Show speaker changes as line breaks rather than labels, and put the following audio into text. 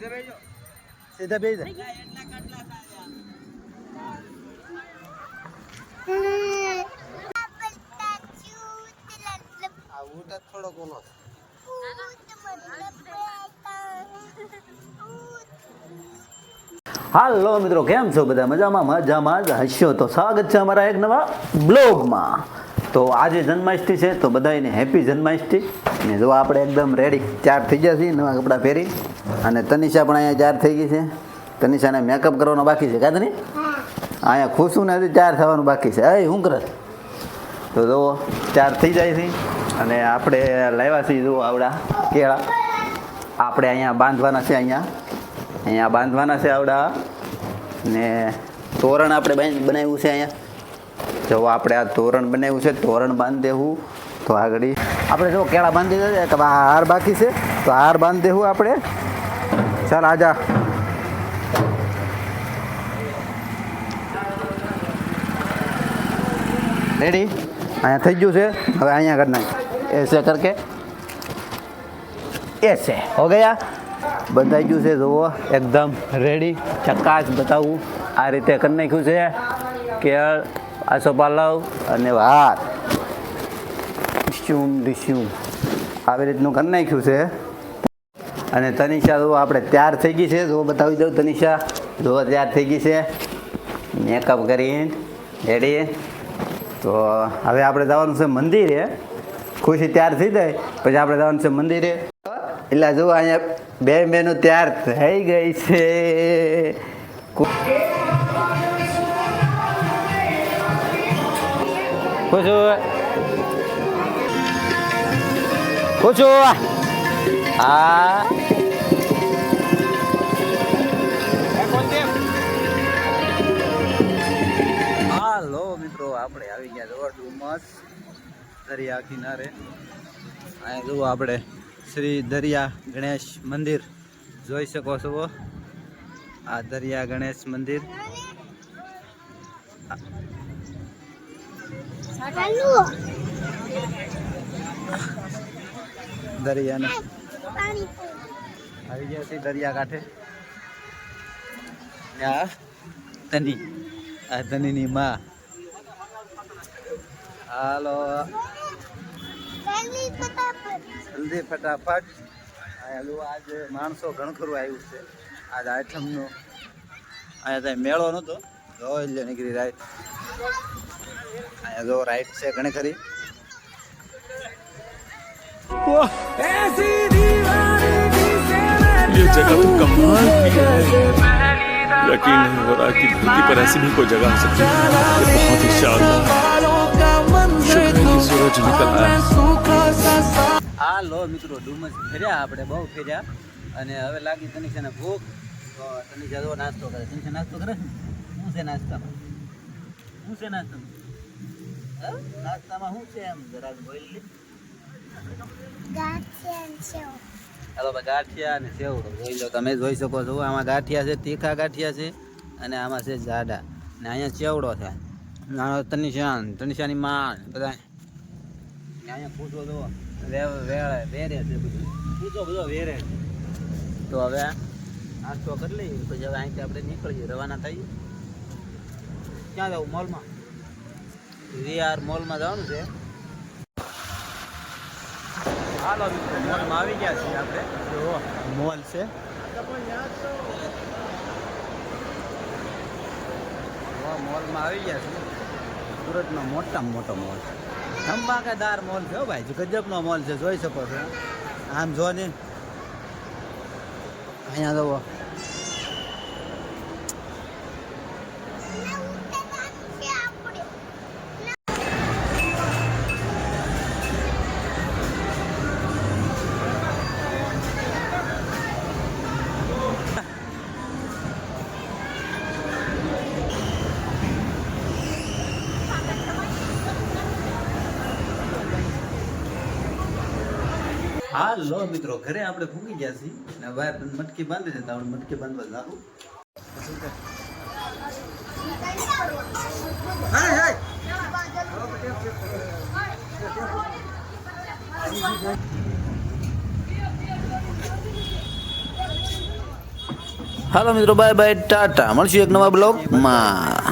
સીધા બે જાય આ ઊંટ જ. થોડોક ઓલો છે. હાલો મિત્રો, કેમ છો બધા? મજામાં? મજામાં જ હશો તો સ્વાગત છે અમારા એક નવા બ્લોગમાં. તો આજે જન્માષ્ટમી છે, તો બધાને હેપી જન્માષ્ટમી. ને જો આપણે એકદમ રેડી ચાર થઈ ગયા છીએ, નવા કપડાં પહેરી. અને તનિષા પણ અહીંયા ચાર થઈ ગઈ છે. તનિષાને મેકઅપ કરવાનો બાકી છે કાં તની અહીંયા ખુશું ને હજી ચાર થવાનું બાકી છે. અહીં હું કરે? તો જુઓ, ચાર થઈ જાય છે. અને આપણે લાવ્યા છીએ, જુઓ આવડા કેળા. આપણે અહીંયા બાંધવાના છે અહીંયા. અહીંયા બાંધવાના છે આવડા. ને તોરણ આપણે બનાવ્યું છે અહીંયા. જો આપણે આ તોરણ બનાવ્યું છે, તોરણ બાંધી દેવું. તો આગળ આપણે જો કેળા બાંધી દે કે આ હાર બાકી છે, તો હાર બાંધી દેવું આપણે. ચાલ આજા રેડી અહીંયા થઈ ગયું છે. હવે અહીંયા કરી નાખ એસે કરકે. એસે. હો ગયા? બંધાઈ ગયું છે, જુઓ. એકદમ રેડી ચકાશ બતાવું. આ રીતે કરી નાખ્યું છે કેળ આસો પાલવ અને ભાત. ડિશ્યુમ ડિશ્યુમ આવી રીતનું કરી નાખ્યું છે. અને તનિષા જો આપણે તૈયાર થઈ ગઈ છે, જો બતાવી દઉં તનિષા. જો તૈયાર થઈ ગઈ છે. મેકઅપ કરીને રેડી તો હવે આપણે જવાનું છે મંદિરે. ખુશી તૈયાર થઈ જાય, પછી આપણે જવાનું છે મંદિરે. એટલે જો અહીંયા બે બહેનો તૈયાર થઈ ગઈ છે. ખુશું ખુશું હા. હાલો મિત્રો, આપણે આવી ગયા જોવા ડુમસ દરિયા કિનારે. અહીંયા જુઓ આપણે શ્રી દરિયા ગણેશ મંદિર. જોઈ શકો છો. આ દરિયા ગણેશ મંદિર. દરિયાને. આવી ગયા છે દરિયા કાંઠે. આ તની આ તનીની માં. હાલો. જલ્દી ફટાફટ. જો આજે માણસો ઘણખરું આવ્યું છે. આજ આઠમનો. અહીંયા ત્યાં મેળો નહોતો. જોઈ લે નીકળી રાઈટ અહીંયા જો રાઈટ છે ઘણી ખરી
ये जगह तो कमाल की है यकीन नहीं हो रहा कि धरती पर ऐसी भी कोई जगह हो सकती है ये बहुत ही शानदार शुक्र है कि सूरज निकल आया
આ લો મિત્રો ડુમસ ફેર્યા આપણે બહુ ફેર્યા અને હવે લાગી તનિષાને ભૂખ તો તનિષા જો નાસ્તો કરે તનિષા નાસ્તો કરે છે? શું છે નાસ્તામાં શું છે નાસ્તામાં હા? નાસ્તામાં શું છે એમ? જરાક બોલી હાલો ગાંઠિયા અને સેવડો જોઈ લો. તમે જોઈ શકો છો. આમાં ગાંઠિયા છે તીખા ગાંઠિયા છે અને આમાં છે જાડા. ને અહીંયા ચેવડો છે નાનો તનિશાન તનિશાની માં બધા અહીંયા પૂછો તો વેળે વેરે છે બધું. પૂછો બધો વેરે. તો હવે નાસ્તો કરી લઈએ. પછી હવે અહીંથી આપણે નીકળીએ. રવાના થઈએ. ક્યાં જવું? મોલમાં? વીઆર મોલમાં જવાનું છે. હાલો મોલમાં આવી ગયા છીએ આપણે. જો મોલ છે. મોલમાં આવી ગયા છીએ. સુરતનો મોટામાં મોટો મોલ. ધમાકેદાર મોલ છે ભાઈ ગજબનો મોલ છે, જોઈ શકો છો. આમ જો ને અહીંયા જુઓ. હાલો મિત્રો, ઘરે આપણે ભૂગી ગયા છીએ ને બહાર મટકી બાંધી છે તો આપણે મટકી બાંધવા જાવું હાલો મિત્રો, બાય બાય, ટાટા. મળશું એક નવા બ્લોગમાં.